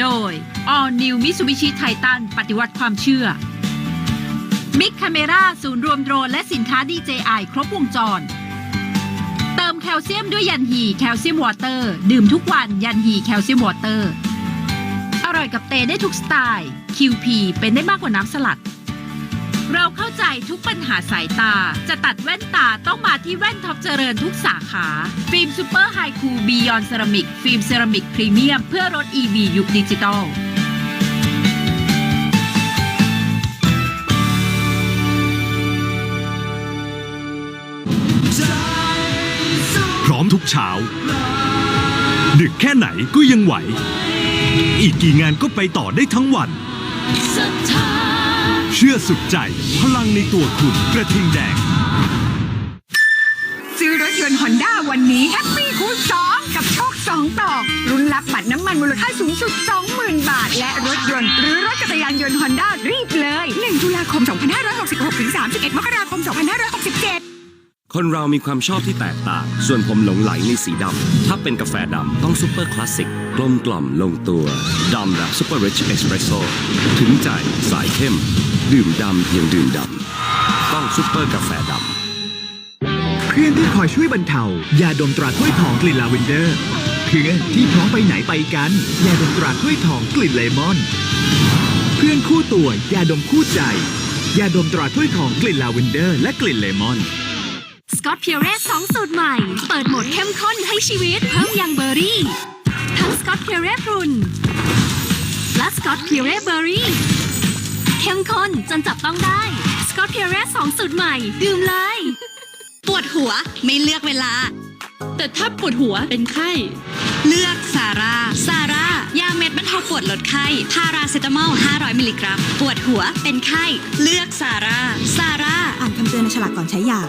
โดย All New Mitsubishi Titan ปฏิวัติความเชื่อ Big Camera ศูนย์รวมโดรนและสินค้า DJI ครบวงจร เติมแคลเซียมด้วยยันฮีแคลเซียมวอเตอร์ ดื่มทุกวันยันฮีแคลเซียมวอเตอร์ อร่อยกับเตได้ทุกสไตล์ QP เป็นได้มากกว่าน้ำสลัด เราเข้าใจทุกปัญหาสายตา จะตัดแว่นตาต้องมาที่แว่นท็อปเจริญทุกสาขา ฟิล์มซูเปอร์ไฮคูบียอนเซรามิกฟิล์มเซรามิกพรีเมียมเพื่อรถ EV ยุคดิจิตอลพร้อมทุกเช้า ดึกแค่ไหนก็ยังไหว อีกกี่งานก็ไปต่อได้ทั้งวัน เชื่อสุดใจ พลังในตัวคุณกระทิงแดง ซื้อรถยนต์ฮอนด้าวันนี้แฮปปี้คูณ2กับโชค2ต่อรุ่นรับบัตรน้ำมันมูลค่าสูงสุด 20,000 บาท และรถยนต์ หรือรถจักรยานยนต์ฮอนด้ารีบเลย 1 ตุลาคม 2566 ถึง 31 มกราคม 2567 คนเรามีความชอบที่แตกต่าง ส่วนผมหลงไหลในสีดำ ถ้าเป็นกาแฟดำ ต้องซูเปอร์คลาสสิก กลมกล่อมลงตัว ดำแบบซูเปอร์ริชเอสเปรสโซ่ถึงใจ สายเข้ม ดื่มดำเพียงดื่มดำ ต้องซูเปอร์กาแฟดำ เพื่อนที่คอยช่วยบรรเทา ยาดมตราถ้วยทองกลิ่นลาเวนเดอร์ เพื่อนที่พร้อมไปไหนไปกัน ยาดมตราถ้วยทองกลิ่นเลมอน เพื่อนคู่ตัวยาดมคู่ใจ ยาดมตราถ้วยทองกลิ่นลาเวนเดอร์ และกลิ่นเลมอน สกอตเพียเรสสองสูตรใหม่ เปิดโหมดเข้มข้นให้ชีวิต เพิ่มยังเบอร์รี่ ทั้งสกอตเพียเรสพรุนและสกอตเพียเรสเบอร์รี่ เข้มข้นจนจับต้องได้ สกอตเพียเรสสองสูตรใหม่ ดื่มเลย ปวดหัวไม่เลือกเวลา แต่ถ้าปวดหัวเป็นไข้ เลือกซาร่าซาร่ายาเม็ดบรรเทาปวดลดไข้ พาราเซตามอล 500 มิลลิกรัม ปวดหัวเป็นไข้ เลือกซาร่าซาร่าอ่านคำเตือนในฉลากก่อนใช้ยา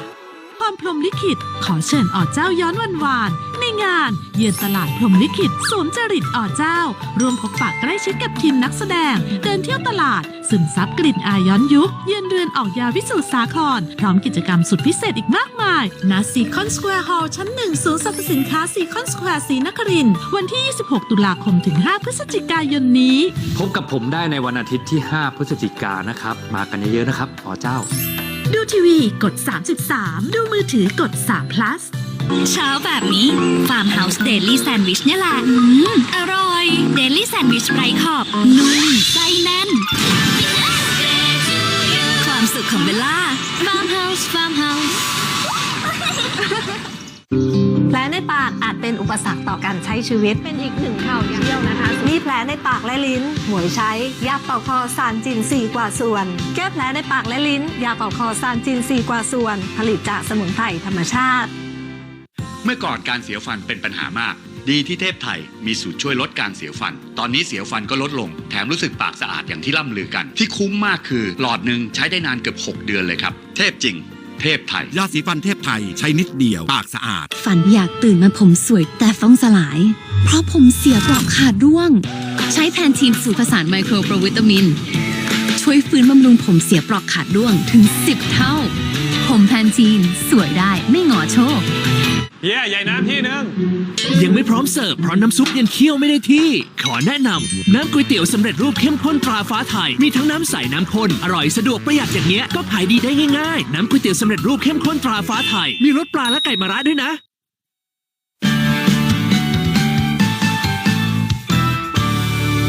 ความพรมลิขิต ขอเชิญอ่อเจ้าย้อนวันวานในงาน เยือนตลาดพรมลิขิตสวมจริตอ่อเจ้าร่วมพบปะใกล้ชิดกับทีมนักแสดง เดินเที่ยวตลาดซึมซับกลิ่นอายย้อนยุค เยือนเรือนออกยาวิสูตรสาคร พร้อมกิจกรรมสุดพิเศษอีกมากมายณซีคอนสแควร์ฮอลล์ชั้นหนึ่งศูนย์สรรพสินค้าซีคอนสแควร์ศรีนครินวันที่ 26 ตุลาคมถึง 5 พฤศจิกายนนี้ พบกับผมได้ในวันอาทิตย์ที่ 5 พฤศจิกานะครับ มากันเยอะๆนะครับอ๋อเจ้า ดูทีวีกด 33 ดูมือถือกด3 plus เช้าแบบนี้ Farm House Daily Sandwich เนี่ยแหละ อืม อร่อย Daily Sandwich ไร้ขอบนุ่มไส้แน่น ความสุขของเบลล่า Farm House Farm House แผลในปากอาจเป็นอุปสรรคต่อการใช้ชีวิต เป็นอีกหนึ่งข่าวเที่ยวนะคะ มีแผลในปากและลิ้น หมวยใช้ ยาเป่าคอซานจินสี่กว่าส่วน แก้แผลในปากและลิ้น ยาเป่าคอซานจินสี่กว่าส่วน ผลิตจากสมุนไพรธรรมชาติ เมื่อก่อนการเสียฟันเป็นปัญหามากดีที่เทพไทยมีสูตรช่วยลดการเสียฟัน ตอนนี้เสียฟันก็ลดลง แถมรู้สึกปากสะอาดอย่างที่ล่ำลือกัน ที่คุ้มมากคือ หลอดหนึ่งใช้ได้นานเกือบ 6 เดือนเลยครับ เทพจริง เทพไทย ยาสีฟันเทพไทยใช้นิดเดียว ปากสะอาด ฝันอยากตื่นมาผมสวยแต่ฟ้องสลาย เพราะผมเสียปลอกขาดร่วง ใช้แพนทีนสูตรผสานไมโครโปรวิตามิน ช่วยฟื้นบำรุงผมเสียปลอกขาดร่วงถึง 10 เท่า ผมแพนทีนสวยได้ไม่หงอโชค เย้ใหญ่น้ำที่นึงยังไม่พร้อมเสิร์ฟเพราะน้ำซุปยังเคี่ยวไม่ได้ที่ ขอแนะนำน้ำก๋วยเตี๋ยวสำเร็จรูปเข้มข้นตราฟ้าไทย มีทั้งน้ำใสน้ำข้นอร่อยสะดวกประหยัดอย่างเงี้ยก็ขายดีได้ง่ายๆ น้ำก๋วยเตี๋ยวสำเร็จรูปเข้มข้นตราฟ้าไทย มีรสปลาและไก่มะระด้วยนะ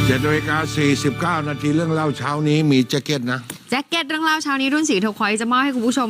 เจ็ดนาฬิกาสี่สิบเก้านาทีเรื่องเล่าเช้านี้มีแจ็คเก็ตนะ แจ็คเก็ตเรื่องเล่าเช้านี้รุ่นสีเทอร์ควอยซ์จะมอบให้คุณผู้ชม